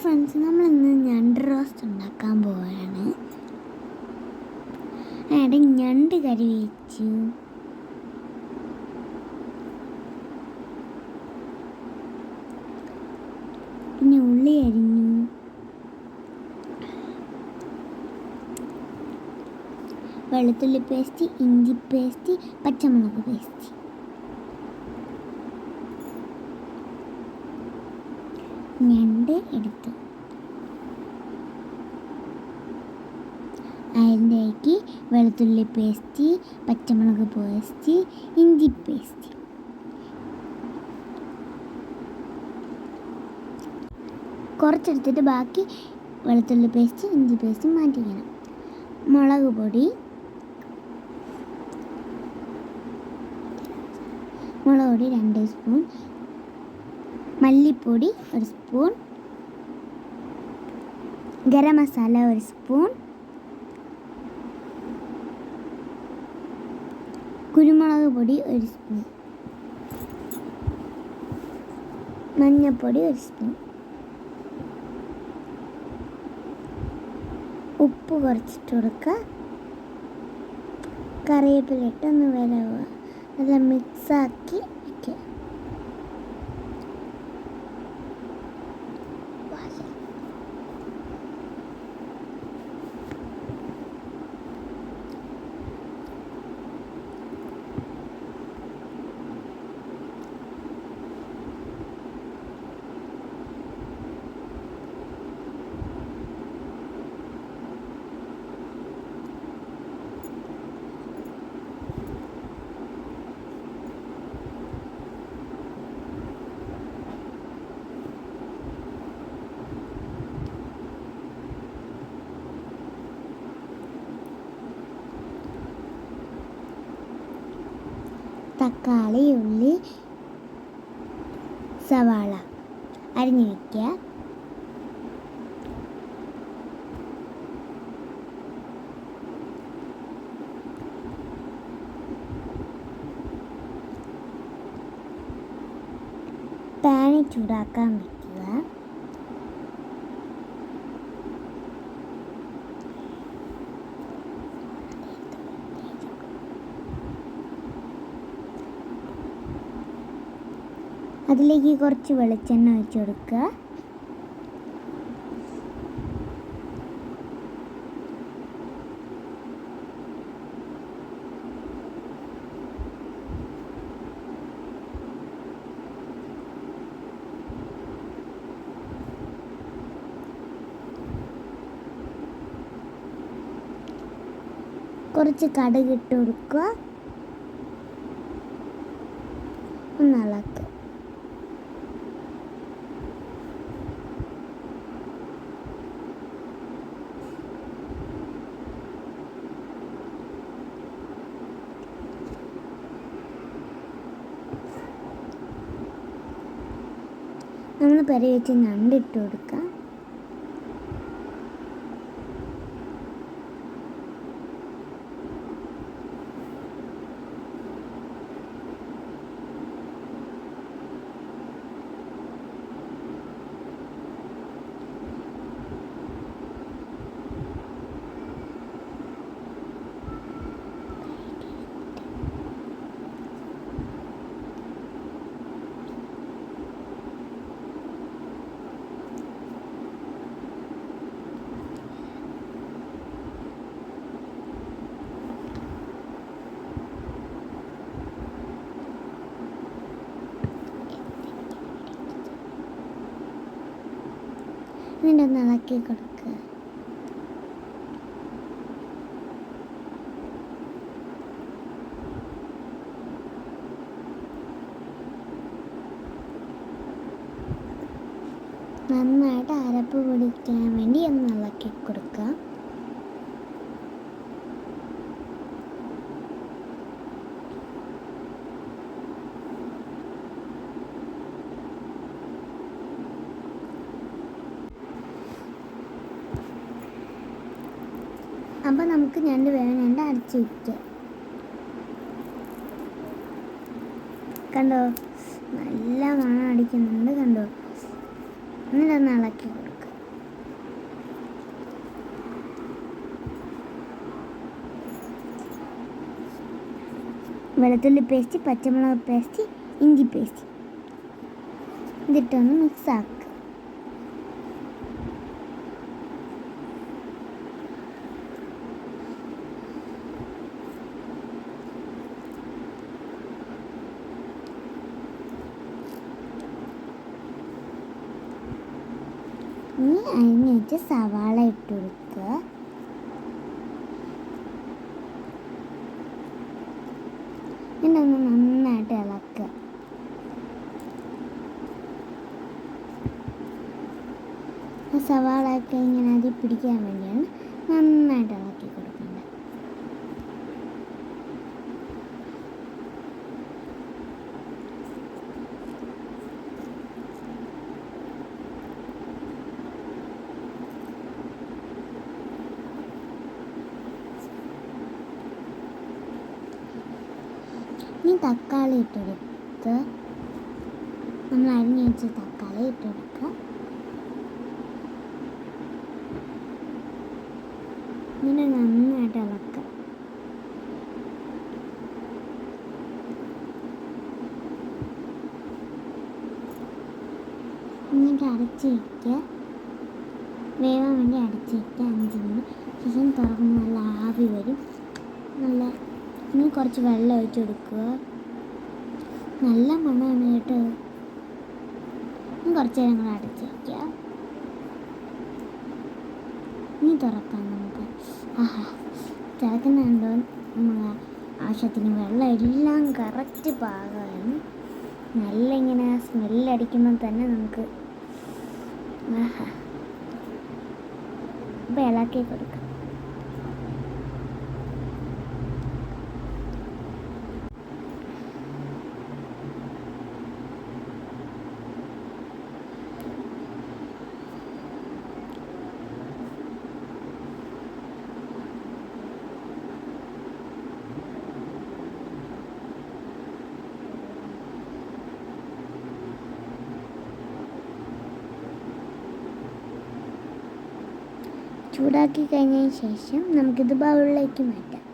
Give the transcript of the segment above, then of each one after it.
Friends നമ്മൾ ഇന്ന് ഞണ്ട് റോസ്റ്റ് ഉണ്ടാക്കാൻ പോവുകയാണ് അവിടെ ഞണ്ട് കറി വെച്ചു. പിന്നെ ഉള്ളി അരിഞ്ഞു. വെളുത്തുള്ളി പേസ്റ്റ് ഇഞ്ചി പേസ്റ്റ് പച്ചമുളക് പേസ്റ്റ് ഞണ്ട് എടുത്തു അതിലേക്ക് വെളുത്തുള്ളി പേസ്റ്റ് പച്ചമുളക് പേസ്റ്റ് ഇഞ്ചി പേസ്റ്റ്. കുറച്ചെടുത്തിട്ട് ബാക്കി വെളുത്തുള്ളി പേസ്റ്റ് ഇഞ്ചി പേസ്റ്റ് മാറ്റിക്കണം. മുളക് പൊടി. മുളക് പൊടി രണ്ട് സ്പൂൺ. മല്ലിപ്പൊടി ഒരു സ്പൂൺ. ഗരം മസാല ഒരു സ്പൂൺ. കുരുമുളക് പൊടി ഒരു സ്പൂൺ. മഞ്ഞൾപ്പൊടി ഒരു സ്പൂൺ. ഉപ്പ് കുറച്ചിട്ട് കൊടുക്കുക. കറിവേപ്പിലിട്ട് ഒന്ന് വിലവുക അതെല്ലാം മിക്സാക്കി വയ്ക്കുക തക്കാളി ഉള്ളി സവാള അരിഞ്ഞു വയ്ക്കുക പാനി ചൂടാക്കാൻ വയ്ക്കുക അതിലേക്ക് കുറച്ച് വെളിച്ചെണ്ണ ഒഴിച്ചു കൊടുക്കുക. കുറച്ച് കടുക് ഇട്ട് കൊടുക്കുക. ഒന്ന് ഇളക്കുക. നമ്മൾ പെരി നണ്ടിട്ട് കൊടുക്കുക എന്നിട്ട് ഒന്ന് ഇളക്കി കൊടുക്കുക നന്നായിട്ട് അരപ്പ് പിടിക്കാൻ വേണ്ടി ഒന്ന് ഇളക്കി കൊടുക്കുക. അപ്പോൾ നമുക്ക് രണ്ട് വേണേണ്ട അടച്ചു വയ്ക്കുക കണ്ടോ? നല്ല മണം അടിക്കുന്നുണ്ട് കണ്ടോ? എന്നിട്ടൊന്ന് ഇളക്കി കൊടുക്കുക വെളുത്തുള്ളി പേസ്റ്റ് പച്ചമുളക് പേസ്റ്റ് ഇഞ്ചി പേസ്റ്റ്. ഇതിട്ടൊന്ന് മിക്സ് ആക്കും. ഇനി അരിഞ്ഞിട്ട് സവാള ഇട്ട് കൊടുക്കുക എന്നിട്ടൊന്ന് നന്നായിട്ട് ഇളക്കുക സവാള ഒക്കെ ഇങ്ങനെ അതിൽ പിടിക്കാൻ വേണ്ടിയാണ് നന്നായിട്ട് ഇളക്കി ഇനി തക്കാളി ഇട്ടെടുത്ത് നമ്മൾ അരിഞ്ഞ് വെച്ച തക്കാളി ഇട്ടെടുക്കുക. ഇങ്ങനെ നന്നായിട്ട് ഇളക്കുക. എന്നിട്ട് അടച്ച് വയ്ക്കുക വേവാൻ വേണ്ടി അടച്ച് വയ്ക്കുക അഞ്ച് മിനിറ്റ്. ശേഷം തുറന്ന് നല്ല ആവി വരും. നല്ല ഇനി കുറച്ച് വെള്ളം ഒഴിച്ച് കൊടുക്കുക. നല്ല മണമാണ് കേട്ടോ. കുറച്ച് നേരം കൂടെ അടച്ച് വയ്ക്കുക. ഇനി തുറക്കാം നമുക്ക്. ആഹാ തിളക്കുന്നുണ്ടോ നമ്മളെ ആവശ്യത്തിന് വെള്ളം എല്ലാം കറക്റ്റ് പാകമാണ് നല്ല ഇങ്ങനെ സ്മെല്ലടിക്കുമ്പോൾ തന്നെ നമുക്ക് ആഹാ. അപ്പോൾ ഇളക്കി കൊടുക്കാം. ചൂടാക്കി കഴിഞ്ഞതിന് ശേഷം നമുക്കിത് ബൗളിലേക്ക് മാറ്റാം.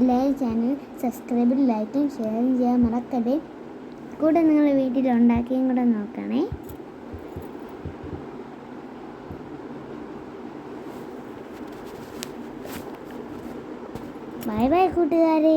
എല്ലാവരും ചാനൽ സബ്സ്ക്രൈബും ലൈക്കും ഷെയറും ചെയ്യാൻ മറക്കരുത്. കൂടെ നിങ്ങൾ വീട്ടിൽ ഉണ്ടാക്കിയും കൂടെ നോക്കണേ. ബൈ ബൈ കൂട്ടുകാരെ.